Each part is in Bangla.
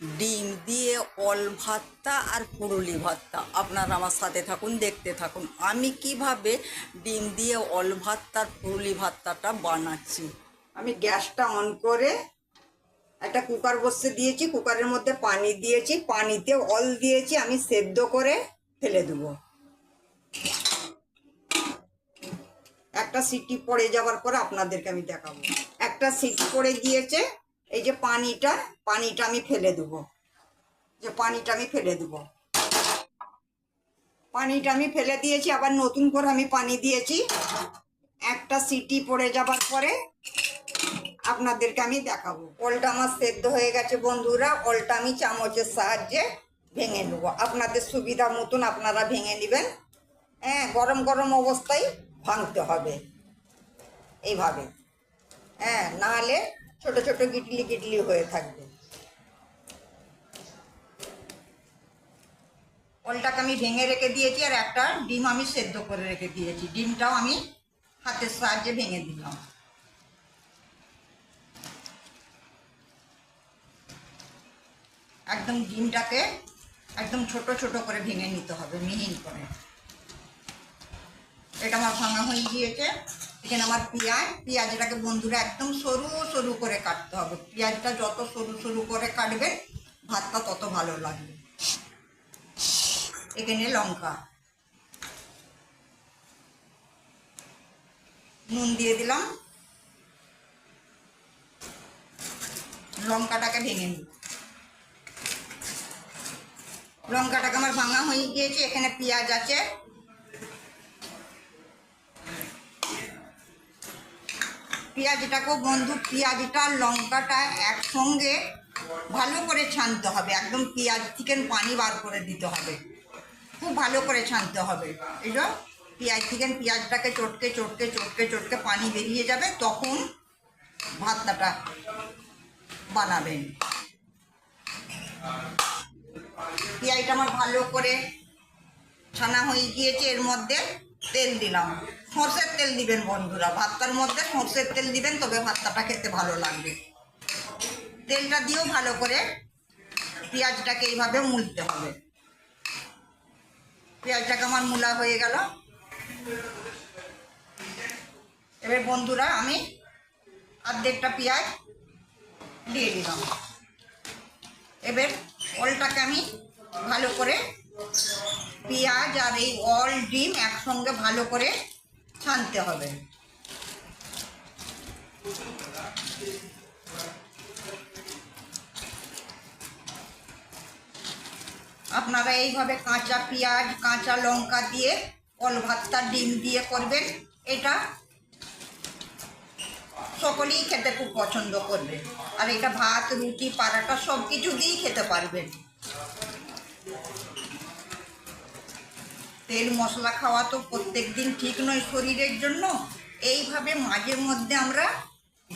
ডিম দিয়ে অল ভাতটা আর পুরুলি ভাতটা আপনারা আমার সাথে থাকুন, দেখতে থাকুন। আমি কীভাবে ডিম দিয়ে অল ভাতটার পুরুলি ভাতটাটা বানাচ্ছি? আমি গ্যাসটা অন করে একটা কুকার বসতে দিয়েছি, কুকারের মধ্যে পানি দিয়েছি, পানিতে অল দিয়েছি, আমি সেদ্ধ করে ফেলে দেবো। একটা সিটি পড়ে যাওয়ার পরে আপনাদেরকে আমি দেখাবো। একটা সিটি পড়ে গিয়েছে এই যে পানিটা পানিটা আমি ফেলে দেবো। যে পানিটা আমি ফেলে দেবো। পানিটা আমি ফেলে দিয়েছি, আবার নতুন করে আমি পানি দিয়েছি। একটা সিটি পড়ে যাবার পরে আপনাদেরকে আমি দেখাবো। ওলটা আমার সেদ্ধ হয়ে গেছে বন্ধুরা, ওলটা আমি চামচের সাহায্যে ভেঙে নেব। আপনাদের সুবিধা মতন আপনারা ভেঙে নেবেন। হ্যাঁ গরম গরম অবস্থায় ভাঙতে হবে। এইভাবে। হ্যাঁ নাহলে ছোট ছোট গিটলি গিটলি হয়ে থাকবে। ওলটাকে আমি ভেঙে রেখে দিয়েছি আর একটা ডিম আমি সেদ্ধ করে রেখে দিয়েছি। ডিমটাও আমি হাতের সাহায্যে ভেঙে দিলাম। একদম ডিমটাকে একদম ছোট ছোট করে ভেঙে নিতে হবে, মিহিন করে। এটা আমার ভাঙা হয়ে গিয়েছে। এখানে আমার পেঁয়াজ, পেঁয়াজটাকে বন্ধুরা একদম সরু সরু করে কাটতে হবে। পেঁয়াজটা যত সরু সরু করে কাটবেন, ভাতটা তত ভালো লাগবে। এখানে লঙ্কা। নুন দিয়ে দিলাম। লঙ্কাটাকে ভেঙে নিই। লঙ্কাটাকে আমার ভাঙা হয়ে গিয়েছে, এখানে পেঁয়াজ আছে। পেঁয়াজটাকেও বন্ধু, পেঁয়াজটা, লঙ্কাটা একসঙ্গে ভালো করে ছানতে হবে। একদম পেঁয়াজ থেকে পানি বার করে দিতে হবে। খুব ভালো করে ছানতে হবে। যে পেঁয়াজ থেকে পেঁয়াজটাকে চটকে চটকে চটকে চটকে পানি বেরিয়ে যাবে, তখন ভাতটাটা বানাবেন। পেঁয়াজটা আমার ভালো করে ছানা হয়ে গিয়েছে এর মধ্যে। তেল দিলাম। সর্ষের তেল দিবেন বন্ধুরা, ভাতটার মধ্যে সর্ষের তেল দিবেন, তবে ভাতটাটা খেতে ভালো লাগবে। তেলটা দিয়েও ভালো করে পেঁয়াজটাকে এইভাবে মুলতে হবে। পেঁয়াজটাকে আমার মূলা হয়ে গেল। এবার বন্ধুরা, আমি অর্ধেকটা পেঁয়াজ দিয়ে দিলাম। এবার ওলটাকে আমি ভালো করে পেঁয়াজ আর এই অল ডিম একসঙ্গে ভালো করে ছানতে হবে। আপনারা এইভাবে কাঁচা পেঁয়াজ, কাঁচা লঙ্কা দিয়ে কল ভাতটা ডিম দিয়ে করবেন। এটা সকলেই খেতে খুব পছন্দ করবে। আর এটা ভাত, রুটি, পারাটা সব কিছু দিয়েই খেতে পারবেন। তেল মশলা খাওয়া তো প্রত্যেক দিন ঠিক নয় শরীরের জন্য। এইভাবে মাঝে মধ্যে আমরা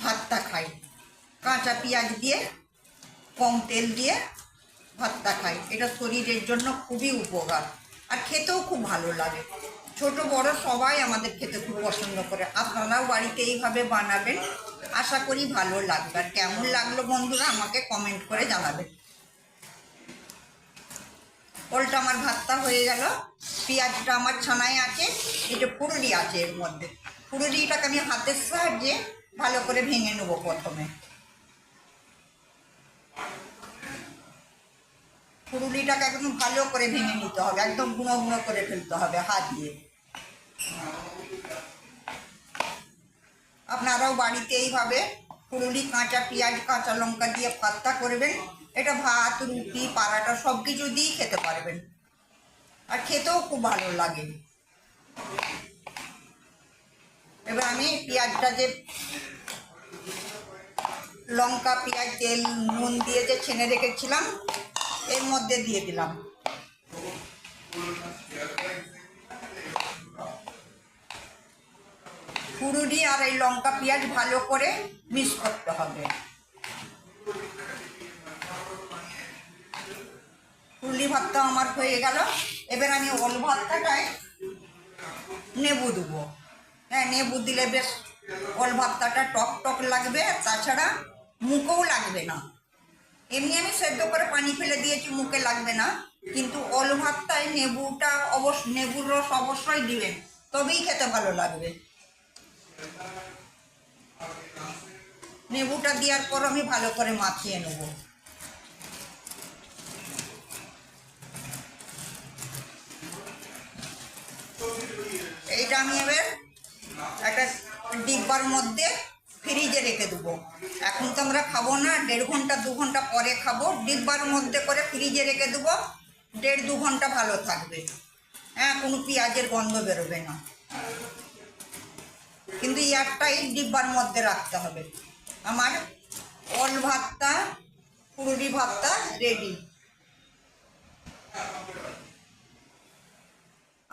ভাতটা খাই। কাঁচা পেঁয়াজ দিয়ে, কম তেল দিয়ে ভাতটা খাই। এটা শরীরের জন্য খুবই উপকার। আর খেতেও খুব ভালো লাগে। ছোট, বড় সবাই আমাদের খেতে খুব পছন্দ করে। আপনারাও বাড়িতে এইভাবে বানাবেন। আশা করি ভালো লাগবে। আর কেমন লাগল বন্ধুরা, আমাকে কমেন্ট করে জানাবেন। ওলটা আমার ভাতটা হয়ে গেল। পেঁয়াজটা আমার ছানায় আছে এটা পুরুলি আছে এর মধ্যে। পুরুলিটাকে আমি হাতের সাহায্যে ভালো করে ভেঙে নেব প্রথমে। পুরুলিটাকে একদম ভালো করে ভেঙে নিতে হবে, একদম গুঁড়ো গুঁড়ো করে ফেলতে হবে হাত দিয়ে। আপনারাও বাড়িতে এইভাবে পুরুলি কাঁচা পেঁয়াজ, কাঁচা লঙ্কা দিয়ে পাত্তা করবেন। এটা ভাত, রুটি, পাড়াটা সব কিছু দিয়েই খেতে পারবেন। আর খেতেও খুব ভালো লাগে। এবার আমি পেঁয়াজটা যে লঙ্কা, পেঁয়াজ, তেল, নুন দিয়ে যে ছেনে রেখেছিলাম, এর মধ্যে দিয়ে দিলাম। পুরুলি আর এই লঙ্কা, পেঁয়াজ ভালো করে মিক্স করতে হবে। পুরুলি ভাতটা আমার হয়ে গেল। এবার আমি ওল ভাতটাটায় নেবু দেবো। হ্যাঁ নেবু দিলে বেশ ওল ভাতটাটা টক টক লাগবে, তাছাড়া মুখেও লাগবে না। এমনি আমি সেদ্ধ করে পানি ফেলে দিয়েছি, মুখে লাগবে না। কিন্তু ওল ভাতটায় নেবুটা অবশ্য নেবুর রস অবশ্যই দিবেন, তবেই খেতে ভালো লাগবে। নেবুটা দেওয়ার পর আমি ভালো করে মাখিয়ে নেব। এইটা আমি একটা ডিব্বার মধ্যে ফ্রিজে রেখে দেবো। এখন তো আমরা খাব না, দেড় ঘণ্টা, দু ঘণ্টা পরে খাব। ডিব্বার মধ্যে করে ফ্রিজে রেখে দেবো, দেড়, দু ঘণ্টা ভালো থাকবে। হ্যাঁ কোনো পেঁয়াজের গন্ধ বেরোবে না। কিন্তু এয়ারটাই ডিব্বার মধ্যে রাখতে হবে। আমার অল ভাতটা, পুরুলি ভাতটা রেডি